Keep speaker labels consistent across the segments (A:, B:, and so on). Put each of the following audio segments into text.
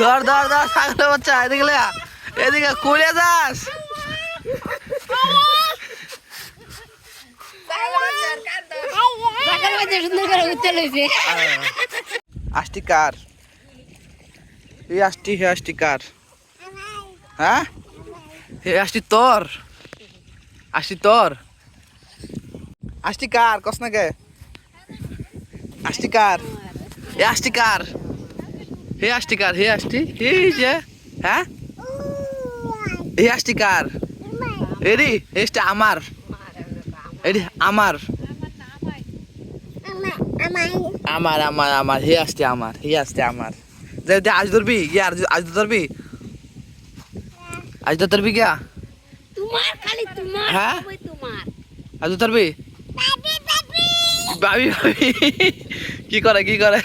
A: ধর ধর ধর, ছাগলের বাচ্চা, এদিকে। এদিকে কুড়ে যাস। আসটি কার? এই আসটি হে আসটি কার? হ্যাঁ? হে আসটি তোর? আসটি তোর? আসটি কার? কস না কে? আসটি কার এ আসটি কার হে আসটি কার হে আসটি এই যে হ্যাঁ? এই আসটি কার এডি এসটা আমার। এডি আমার। আমার আমার আমার। হে আসছে আমার হে আসছে আমার। যে যে আজ ধরবি? ইয়ে আজ ধরবি? আজ তো ধরবি গিয়া
B: তোমার খালি তোমার
A: হ্যাঁ? আজ ধরবি? ভাবি ভাবি। কি করে কি করে?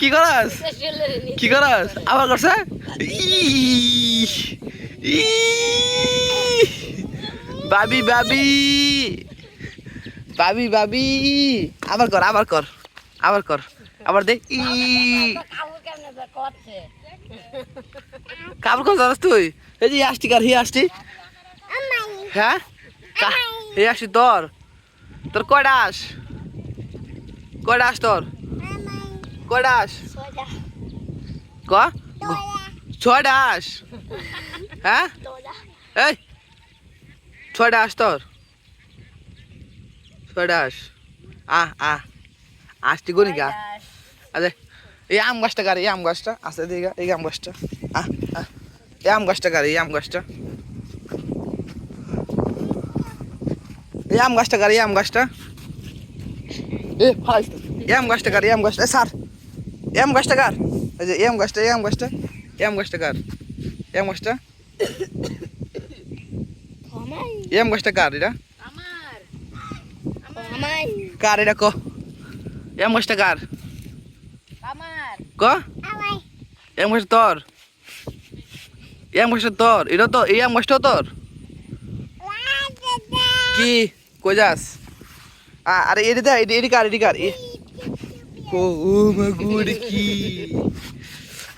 A: কি করস? কি করস? আবার করছে? বাবি বাবি বাবি বাবি আবার কর আবার কর আবার কর, আবার দেখ ই। কাপড় কর জানাস তুই? এই যে আসটি কার হি আসটি হ্যাঁ? হে আসটি তোর। তোর কয়টা আস? কয়টা আস তোর? কয়টা আস? ক? ছয়টা আস। হ্যাঁ? এই, ছয়টা আস তোর। ছয়টা আস। আ আ আসটি গুনি গা। আরে, এই আম গাছটা গাড়ি এই আম গাছটা। আছে দিকে এই আম গাছটা। আহ আহ। এই আম গাছটা গাড়ি এই আম গাছটা। এই আম গাছটা গাড়ি এই আম গাছটা এ ফাইস এই আম গাছটা গাড়ি এই আম গাছটা স্যার এই আম গাছটা কার এই যে এই আম গাছটা এই আম গাছটা এই আম গাছটা কার এই আম গাছটা এই আম গাছটা কার এটা কার এটা ক এই আম গাছটা কার ক এই আম গাছটা তোর এই আম গাছটা তোর এটা তো এই আম গাছটাও তোর কি কই যাস? আরে এডি দা এডি কার এডি কার ও মা গুড কি?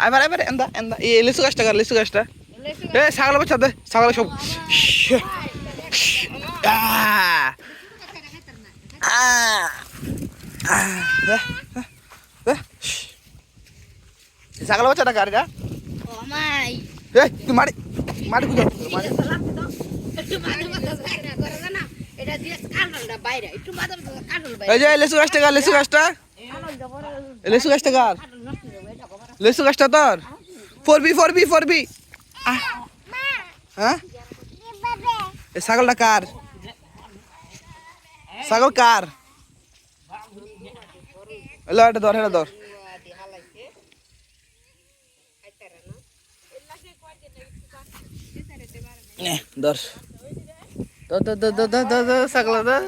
A: আবার আবার এন্দা এন্দা এ লিসু গাছটা কার লিসু গাছটা? এ ছাগল বাচ্চা দে ছাগল সব। ছাগল বাচ্চাটা কার এটা তুই মারি মারি কুদো মারি। এই যে, লিসু গাছটা কার, লিসু গাছটা? লিসু গাছটা কার? লিসু গাছটা তোর? ফোরবি ফোরবি ফোরবি। হ্যাঁ? এ ছাগলটা কার? ছাগল কার? এলো এটা ধর এটা ধর। ধর। ধর ধর ধর ধর ধর ধর ছাগল ধর